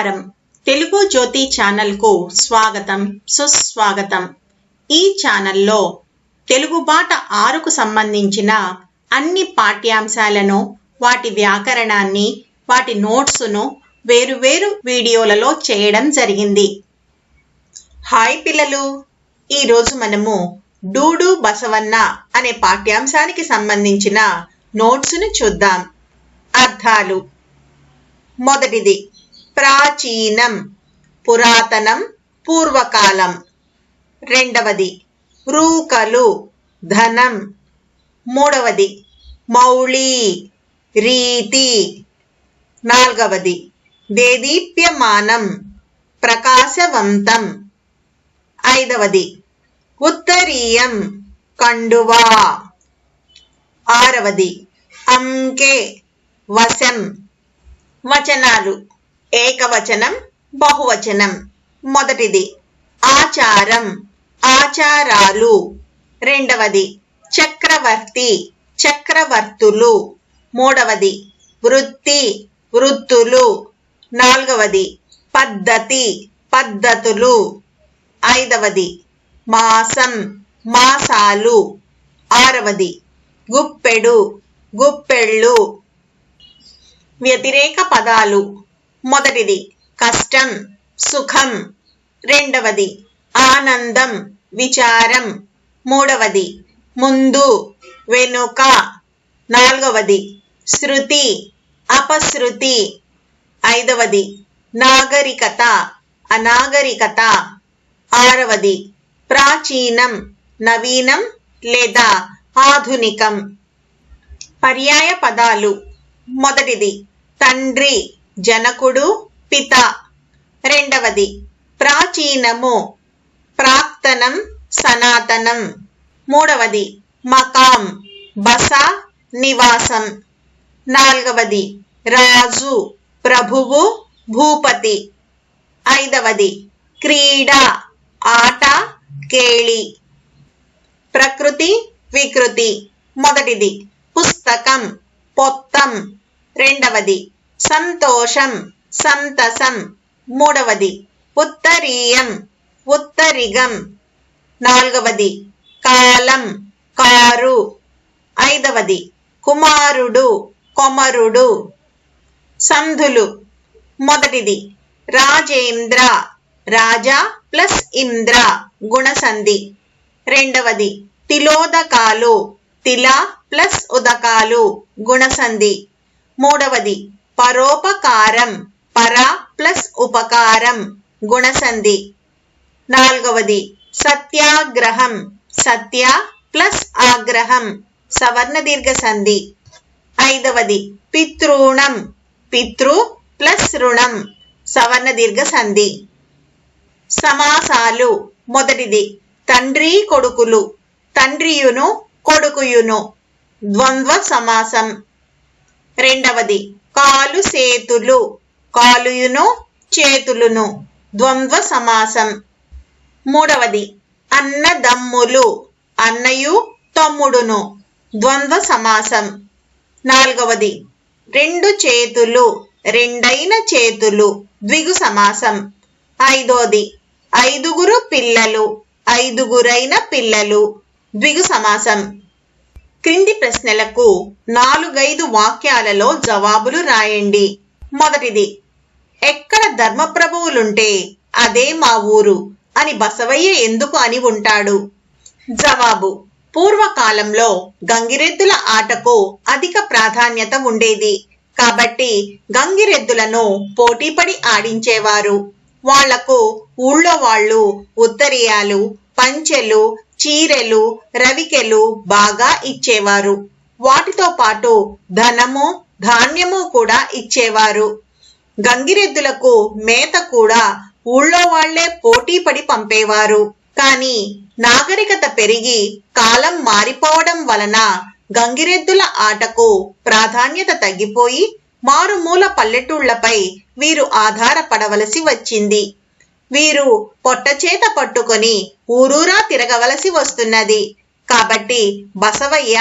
నమస్కారం. తెలుగు జ్యోతి ఛానల్కు స్వాగతం సుస్వాగతం. ఈ ఛానల్లో తెలుగు బాట ఆరుకు సంబంధించిన అన్ని పాఠ్యాంశాలను వాటి వ్యాకరణాన్ని వాటి నోట్సును వేరువేరు వీడియోలలో చేయడం జరిగింది. హాయ్ పిల్లలు! ఈరోజు మనము డూడు బసవన్న అనే పాఠ్యాంశానికి సంబంధించిన నోట్సును చూద్దాం. అర్థాలు. మొదటిది. ప్రాచీనం పురాతనం పూర్వకాలం. రెండవది రూకలు ధనం. మూడవది మౌళి రీతి. నాల్గవది దేదీప్యమానం ప్రకాశవంతం. ఐదవది ఉత్తరీయం కండువా. ఆరవది అంకే వశం. వచనాలు ఏకవచనం బహువచనం. మొదటిది ఆచారం ఆచారాలు. రెండవది చక్రవర్తి చక్రవర్తులు. మూడవది వృత్తి వృత్తులు. నాలుగవది పద్ధతి పద్ధతులు. ఐదవది మాసం మాసాలు. ఆరవది గుప్పెడు గుప్పెళ్ళు. వ్యతిరేక పదాలు. మొదటిది కష్టం సుఖం. రెండవది ఆనందం విచారం. మూడవది ముందు వెనుక. నాలుగవది శృతి అపశృతి. ఐదవది నాగరికత అనాగరికత. ఆరవది ప్రాచీనం నవీనం లేదా ఆధునికం. పర్యాయ పదాలు. మొదటిది తండ్రి జనకుడు పిత. రెండవది ప్రాచీనము ప్రాక్తనం సనాతనం. మూడవది మకాం బస నివాసం. నాలుగవది రాజు ప్రభువు భూపతి. ఐదవది క్రీడ ఆట కేళి. ప్రకృతి వికృతి. మొదటిది పుస్తకం పొత్తం. రెండవది సంతోషం సంతసం. మూడవది ఉత్తరీయం ఉత్తరిగం. నాలుగవది కాలం కారు. ఐదవది కుమారుడు కొమరుడు. సంధులు. మొదటిది రాజేంద్ర. రాజా ప్లస్ ఇంద్ర గుణసంధి. రెండవది తిలోదకాలు. తిల ప్లస్ ఉదకాలు గుణసంధి. మూడవది పరోపకారం పర ప్లస్ ఉపకారం గుణసంధి నాలుగవది సత్యాగ్రహం సత్య ప్లస్ ఆగ్రహం సవర్ణ దీర్ఘ సంధి ఐదవది పితృణం పితృ ప్లస్ రుణం సవర్ణ దీర్ఘ సంధి సమాసాలు మొదటిది తండ్రి కొడుకులు తండ్రియును కొడుకుయును ద్వంద్వ సమాసం రెండవది కాలు సేతులు కాలుయును చేతులును. ద్వంద్వ సమాసం. మూడవది అన్నదమ్ములు. అన్నయు తమ్ముడును. ద్వంద్వ సమాసం. నాలుగవది రెండు చేతులు. రెండైన చేతులు. ద్విగు సమాసం. ఐదోది ఐదుగురు పిల్లలు. ఐదుగురైన పిల్లలు. ద్విగు సమాసం. క్రింది ప్రశ్నలకు నాలుగైదు వాక్యాలలో జవాబులు రాయండి. మొదటిది ఎక్కడ ధర్మప్రభువులుంటే అదే మా ఊరు అని బసవయ్య ఎందుకు అని ఉంటాడు. జవాబు పూర్వకాలంలో గంగిరెద్దుల ఆటకు అధిక ప్రాధాన్యత ఉండేది. కాబట్టి గంగిరెద్దులను పోటీపడి ఆడించేవారు. వాళ్ళకు ఊళ్ళో వాళ్ళు ఉత్తరీయాలు పంచెలు చీరెలు రవికెలు బాగా ఇచ్చేవారు. వాటితో పాటు ధనము ధాన్యము కూడా ఇచ్చేవారు. గంగిరెద్దులకు మేత కూడా ఊళ్ళో వాళ్ళే పోటీపడి పంపేవారు. కాని నాగరికత పెరిగి కాలం మారిపోవడం వలన గంగిరెద్దుల ఆటకు ప్రాధాన్యత తగ్గిపోయి మారుమూల పల్లెటూళ్ళపై వీరు ఆధారపడవలసి వచ్చింది. వీరు పొట్టచేత పట్టుకొని ఊరూరా తిరగవలసి వస్తున్నది. కాబట్టి బసవయ్య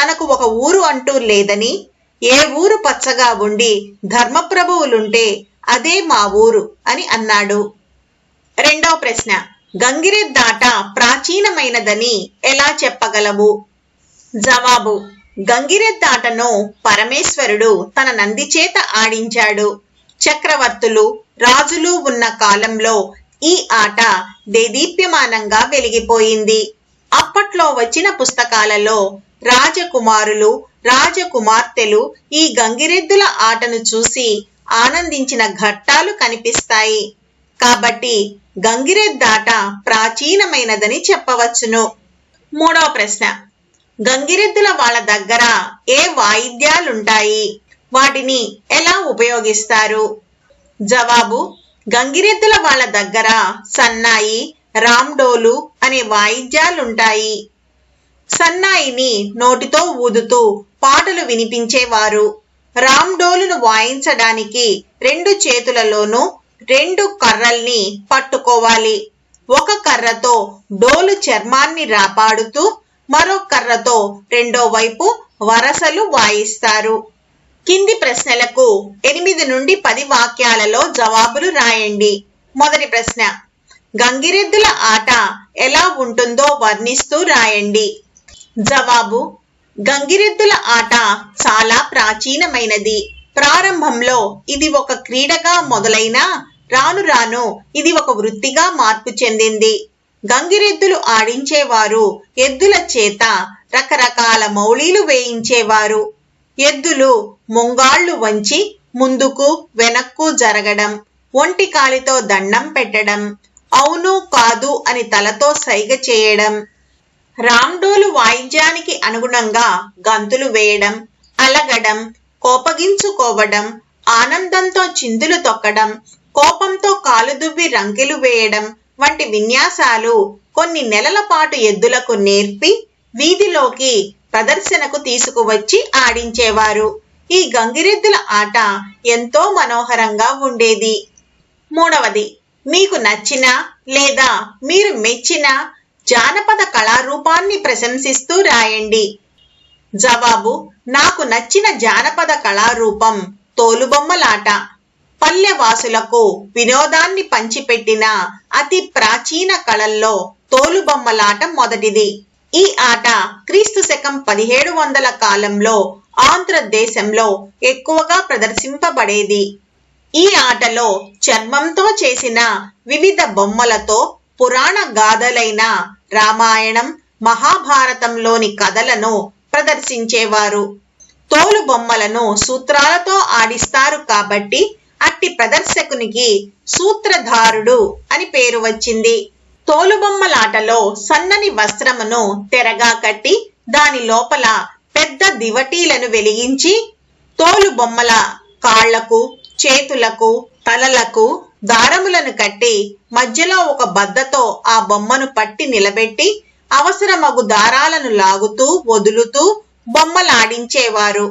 తనకు ఒక ఊరు అంటూ లేదని ఏ ఊరు పచ్చగా ఉండి ధర్మప్రభువులుంటే అదే మా ఊరు అని అన్నాడు. రెండో ప్రశ్న గంగిరెద్దాట ప్రాచీనమైనదని ఎలా చెప్పగలవు? జవాబు గంగిరెద్దాటను పరమేశ్వరుడు తన నంది చేత ఆడించాడు. చక్రవర్తులు రాజులు ఉన్న కాలంలో ఈ ఆట దేదీప్యమానంగా వెలిగిపోయింది. అప్పట్లో వచ్చిన పుస్తకాలలో రాజకుమారులు రాజకుమార్తెలు ఈ గంగిరెద్దుల ఆటను చూసి ఆనందించిన ఘట్టాలు కనిపిస్తాయి. కాబట్టి గంగిరెద్దాట ప్రాచీనమైనదని చెప్పవచ్చును. మూడవ ప్రశ్న. గంగిరెద్దుల వాళ్ళ దగ్గర ఏ వాయిద్యాలుంటాయి? వాటిని ఎలా ఉపయోగిస్తారు? జవాబు గంగిరెద్దుల వాళ్ళ దగ్గర సన్నాయి రామ్డోలు అనే వాయిద్యాలుంటాయి. సన్నాయిని నోటితో ఊదుతూ పాటలు వినిపించేవారు. రామ్డోలును వాయించడానికి రెండు చేతులలోనూ రెండు కర్రల్ని పట్టుకోవాలి. ఒక కర్రతో డోలు చర్మాన్ని రాపాడుతూ మరో కర్రతో రెండో వైపు వరసలు వాయిస్తారు. కింది ప్రశ్నలకు ఎనిమిది నుండి పది వాక్యాలలో జవాబులు రాయండి. మొదటి ప్రశ్న గంగిరెద్దుల ఆట ఎలా ఉంటుందో వర్ణిస్తూ రాయండి. జవాబు గంగిరెద్దుల ఆట చాలా ప్రాచీనమైనది. ప్రారంభంలో ఇది ఒక క్రీడగా మొదలైనా రాను రాను ఇది ఒక వృత్తిగా మార్పు చెందింది. గంగిరెద్దులు ఆడించేవారు ఎద్దుల చేత రకరకాల మౌళీలు వేయించేవారు. ఎద్దులు ముంగాళ్ళు వంచి ముందుకు వెనక్కు జరగడం ఒంటి కాలితో దండం పెట్టడం అవును కాదు అని తలతో సైగ చేయడం రామ్డోలు వాయిద్యానికి అనుగుణంగా గంతులు వేయడం అలగడం కోపగించుకోవడం ఆనందంతో చిందులు తొక్కడం కోపంతో కాలు దువ్వి రంకెలు వేయడం వంటి విన్యాసాలు కొన్ని నెలల పాటు ఎద్దులకు నేర్పి వీధిలోకి ప్రదర్శనకు తీసుకువచ్చి ఆడించేవారు. ఈ గంగిరెద్దుల ఆట ఎంతో మనోహరంగా ఉండేది. మూడవది మీకు నచ్చిన లేదా మీరు మెచ్చిన జానపద కళారూపాన్ని ప్రశంసిస్తూ రాయండి. జవాబు నాకు నచ్చిన జానపద కళారూపం తోలుబొమ్మలాట. పల్లెవాసులకు వినోదాన్ని పంచిపెట్టిన అతి ప్రాచీన కళల్లో తోలుబొమ్మలాట మొదటిది. ఈ ఆట క్రీస్తు శకం పదిహేడు వందల కాలంలో ఆంధ్రదేశంలో ఎక్కువగా ప్రదర్శింపబడేది. ఈ ఆటలో చర్మంతో చేసిన వివిధ బొమ్మలతో పురాణ గాథలైన రామాయణం మహాభారతంలోని కథలను ప్రదర్శించేవారు. తోలు బొమ్మలను సూత్రాలతో ఆడిస్తారు కాబట్టి అట్టి ప్రదర్శకునికి సూత్రధారుడు అని పేరు వచ్చింది. తోలుబొమ్మలాటలో సన్నని వస్త్రమును తెరగా కట్టి దాని లోపల పెద్ద దివటీలను వెలిగించి తోలు బొమ్మల కాళ్ళకు చేతులకు తలలకు దారములను కట్టి మధ్యలో ఒక బద్దతో ఆ బొమ్మను పట్టి నిలబెట్టి అవసరమగు దారాలను లాగుతూ వదులుతూ బొమ్మలాడించేవారు.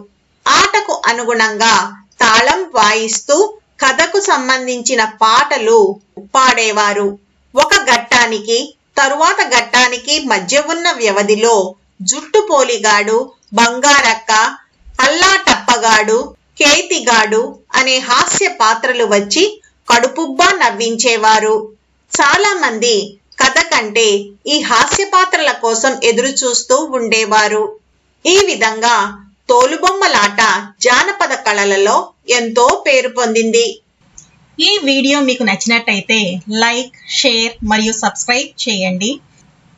ఆటకు అనుగుణంగా తాళం వాయిస్తూ కథకు సంబంధించిన పాటలు పాడేవారు. ఒక ఘట్టానికి తరువాత ఘట్టానికి మధ్య ఉన్న వ్యవధిలో జుట్టు పోలిగాడు బంగారక్క అల్లాటప్పగాడు కేతిగాడు అనే హాస్య పాత్రలు వచ్చి కడుపుబ్బా నవ్వించేవారు. చాలా మంది కథ కంటే ఈ హాస్య పాత్రల కోసం ఎదురు చూస్తూ ఉండేవారు. ఈ విధంగా తోలుబొమ్మలాట జానపద కళలలో ఎంతో పేరు పొందింది. ఈ వీడియో మీకు నచ్చినట్టయితే లైక్ షేర్ మరియు సబ్స్క్రైబ్ చేయండి.